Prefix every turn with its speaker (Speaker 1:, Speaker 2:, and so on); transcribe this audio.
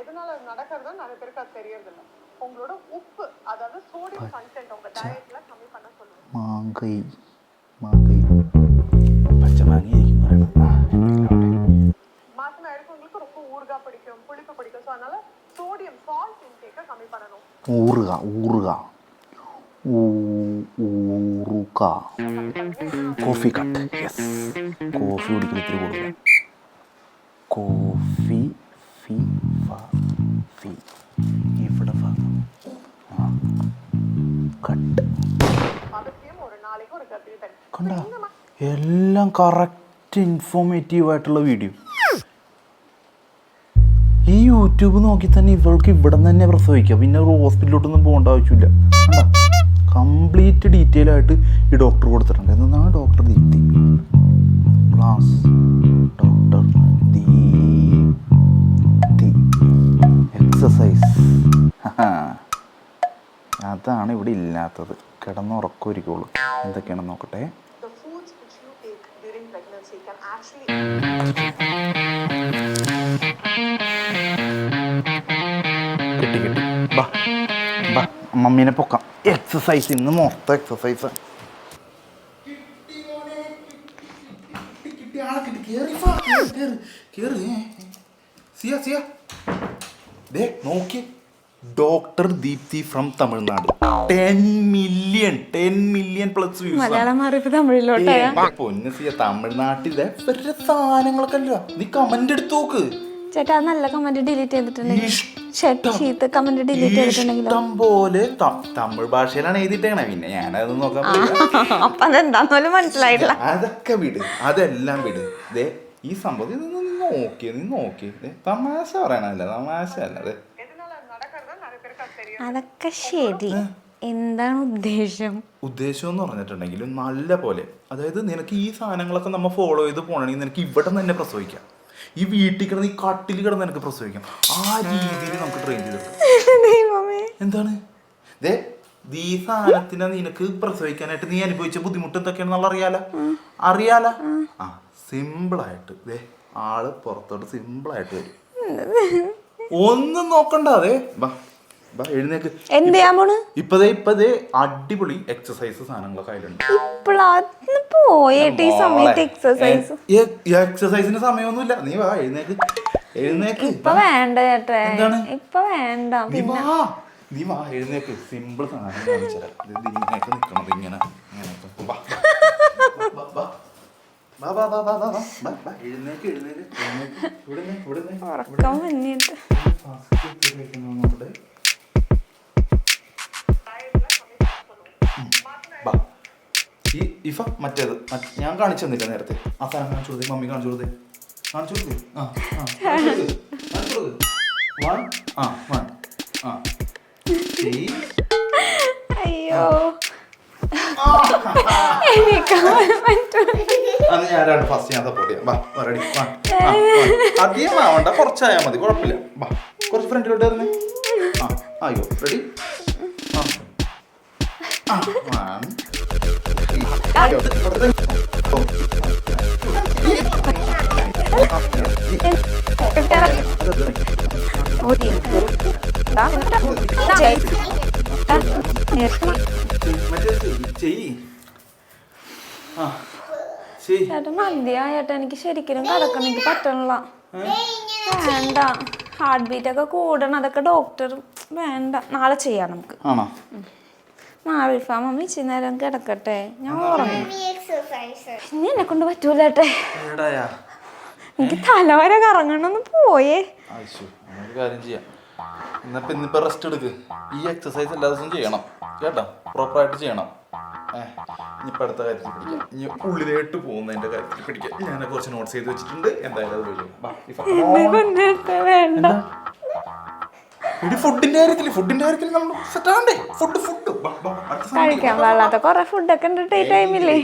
Speaker 1: எதனால அது நடக்கிறதோ நிறைய பேருக்கு அது தெரியறதில்ல. உங்களோட உப்பு அதாவது சோடியம் கண்டென்ட் உங்க டயட்ல கம்மி பண்ண சொல்லுங்க.
Speaker 2: மாங்கை மாங்கை. பச்சை மாங்கை
Speaker 1: மாசமா இருக்கவங்களுக்கு ரொம்ப ஊறுகா பிடிக்கும் புளிப்பு பிடிக்கும். ஸோ அதனால சோடியம் சால்ட் இன்டேக்கை கம்மி பண்ணணும்.
Speaker 2: ஊறுகா ஊறுகா ஊருக்கா கோஃபி கட் எஸ் கோஃபி குடிக்கிறது கோஃபி ஃபீ ഫ. ഫി ഇവിടെ ഫ. കട്ട്. കണ്ട? എല്ലാം കറക്റ്റ് ഇൻഫോർമേറ്റീവ് ആയിട്ടുള്ള വീഡിയോ ഈ യൂട്യൂബ് നോക്കി തന്നെ ഇവൾക്ക് ഇവിടെ നിന്ന് തന്നെ പ്രസവിക്കാം. പിന്നെ ഒരു ഹോസ്പിറ്റലിലോട്ടൊന്നും പോകേണ്ട ആവശ്യമില്ല. കംപ്ലീറ്റ് ഡീറ്റെയിൽ ആയിട്ട് ഈ ഡോക്ടർ കൊടുത്തിട്ടുണ്ട്. എന്നാണ് ഡോക്ടർ ദീപ്തി ക്ലാസ് അതാണ് ഇവിടെ ഇല്ലാത്തത് കിടന്നുറക്കൊരിക്കുള്ളൂ എന്തൊക്കെയാണെന്ന് നോക്കട്ടെ കിട്ടി കിട്ടി ബാ ബാ മമ്മീനെ പൊക്കാം എക്സസൈസ് ഇന്ന് മൊത്തം എക്സസൈസ് നോക്കി doctor Deepthi from Tamil Nadu. Ten million ten million plus
Speaker 3: Malayalam മാറിയപ്പോ തമിഴിലോട്ടാ.
Speaker 2: പൊന്നു സിയ തമിഴ്നാട്ടിലെ സാധനങ്ങളൊക്കെ അല്ല നീ കമന്റ് എടുത്തു നോക്ക്.
Speaker 3: ചേട്ടാ നല്ല കമന്റ് ഡിലീറ്റ് ചെയ്തിട്ടുണ്ടെങ്കിൽ. കമന്റ് ഡിലീറ്റ് ചെയ്തിട്ടുണ്ടെങ്കിലോ?
Speaker 2: ഇഷ്ടം പോലെ തമിഴ് ഭാഷയിലാണ് എഴുതിയിട്ടേക്കണേ. പിന്നെ ഞാനത് പോയില്ല.
Speaker 3: അപ്പൊ അതെന്താന്ന് പോലും മനസ്സിലായിട്ടില്ല.
Speaker 2: അതൊക്കെ വിട്. അതെല്ലാം വിട്. ദേ ഈ സംഭവം നോക്കിയത് നീ നോക്കി നീ നോക്കി. ദേ, തമാശ പറയണല്ലേ തമാശ അല്ല
Speaker 3: അതൊക്കെ ശരി. എന്താണ് ഉദ്ദേശം?
Speaker 2: ഉദ്ദേശം എന്ന് പറഞ്ഞിട്ടുണ്ടെങ്കിൽ നല്ല പോലെ. അതായത് നിനക്ക് ഈ സാധനങ്ങളൊക്കെ നമ്മൾ ഫോളോ ചെയ്ത് പോകണമെങ്കിൽ നിനക്ക് ഇവിടെ നിന്ന് തന്നെ പ്രസവിക്കാം. ഈ വീട്ടിൽ കിടന്ന് ഈ കട്ടിൽ കിടന്ന് നിനക്ക് പ്രസവിക്കാം. ആ രീതിയിൽ നമുക്ക് ട്രെയിൻ
Speaker 3: ദൈവമേ.
Speaker 2: എന്താണ്? ദേ ഈ സാധനത്തിനെ നിനക്ക് പ്രസവിക്കാനായിട്ട് നീ അനുഭവിച്ച ബുദ്ധിമുട്ട് എന്തൊക്കെയാണെന്നുള്ള അറിയാല? അറിയാല? ആ സിമ്പിളായിട്ട് ദേ ആൾ പുറത്തോട്ട് സിമ്പിളായിട്ട് വരും. ഒന്നും നോക്കണ്ട അതെ വാ എഴുന്നേക്ക്.
Speaker 3: എന്ത് ചെയ്യാൻ പോണ്
Speaker 2: ഇപ്പതേ ഇപ്പതേ അടിപൊളി എക്സസൈസ് സാധനങ്ങളൊക്കെ അതിലുണ്ട്
Speaker 3: ഇപ്പോഴാന്ന് പോയേട്ട് ഈ സമയത്ത് എക്സസൈസ്
Speaker 2: എക്സസൈസിന് സമയമൊന്നുമില്ല. നീ വാ എഴുന്നേക്ക്. എഴുന്നേക്ക്.
Speaker 3: ഇപ്പൊ വേണ്ട ചേട്ടേ? ഇപ്പൊ വേണ്ട
Speaker 2: നീ വാ. നീ വാ എഴുന്നേക്ക്. സിമ്പിൾ സാധനം കാണിച്ചുതരാം ഇത് ഇങ്ങനെയൊക്കെ നിൽക്കണത് ഇങ്ങനെ. ഇങ്ങനെയൊക്കെ. വാ. വാ, വാ. ഈ ഇഫ മറ്റേത്. ഞാൻ കാണിച്ചു തന്നില്ല നേരത്തെ? ആ സാധനം കാണിച്ചു കൊടുത്തേ മമ്മി കാണിച്ചു കൊടുത്തേ. കാണിച്ചു കൊടുത്തേ? ആ കാണിച്ചു. വൺ ആ വൺ ആ.
Speaker 3: അയ്യോ. എനിക്ക്
Speaker 2: അന്ന് ഞാനാണ് ഫസ്റ്റ് ഞാൻ സപ്പോർട്ട് ചെയ്യാം. വാ വാ റെഡി വാ ആ, വാ. അധികം ആവണ്ട കുറച്ചായാൽ മതി കുഴപ്പമില്ല. വാ കുറച്ച് ഫ്രണ്ടിലോട്ട് ആ അയ്യോ റെഡി ആ. ആ one. അയ്യോ, ഇപ്പുറത്തെ. ഓ. മറ്റേ ചെയ്യ് ആ ചെയ്യ്
Speaker 3: ചേട്ടാ മതിയാ എനിക്ക് ശരിക്കും കിടക്കണം എനിക്ക് പറ്റണില്ല വേണ്ട ഹാർട്ട് ബീറ്റ് ഒക്കെ കൂടണം അതൊക്കെ ഡോക്ടർ വേണ്ട നാളെ ചെയ്യാം നമുക്ക്
Speaker 2: ആണോ
Speaker 3: മാറിഫ മമ്മി ഇച്ചിരി നേരം കിടക്കട്ടെ. ഞാൻ ഉറങ്ങും. ഇനി എന്നെ കൊണ്ട്
Speaker 2: പറ്റൂലട്ടെ
Speaker 3: എനിക്ക് തലവരെ കറങ്ങണമെന്ന് പോയേ.
Speaker 2: കാര്യം ചെയ്യാം. ഇന്നിപ്പോ ഇന്നിപ്പോ റെസ്റ്റ് എടുക്ക്. ഈ എക്സസൈസ് എല്ലാ ദിവസവും ചെയ്യണം. കേട്ടോ? പ്രോപ്പറായിട്ട് ചെയ്യണം. ഇനിയിപ്പോ അടുത്ത കാര്യത്തിൽ പിടിക്കാം ഇനി ഉള്ളിലേട്ട് പോകുന്നതിന്റെ കാര്യത്തിൽ പിടിക്കാം ഞാൻ കുറച്ച് നോട്ട്സ് ചെയ്ത് വെച്ചിട്ടുണ്ട്. എന്തായാലും അത് വരും വാ, ഈ ഫ-
Speaker 3: കൊണ്ടിട്ട് വേണ്ട.
Speaker 2: എടി ഫുഡിന്റെ കാര്യത്തിൽ ഫുഡിന്റെ കാര്യത്തിൽ നമ്മൾ സെറ്റ് ആകണ്ടേ ഫുഡ് ഫുഡ്
Speaker 3: കഴിക്കാൻ പാടില്ലാത്ത കൊറേ ഫുഡൊക്കെ ഉണ്ട് ടൈമില്ലേ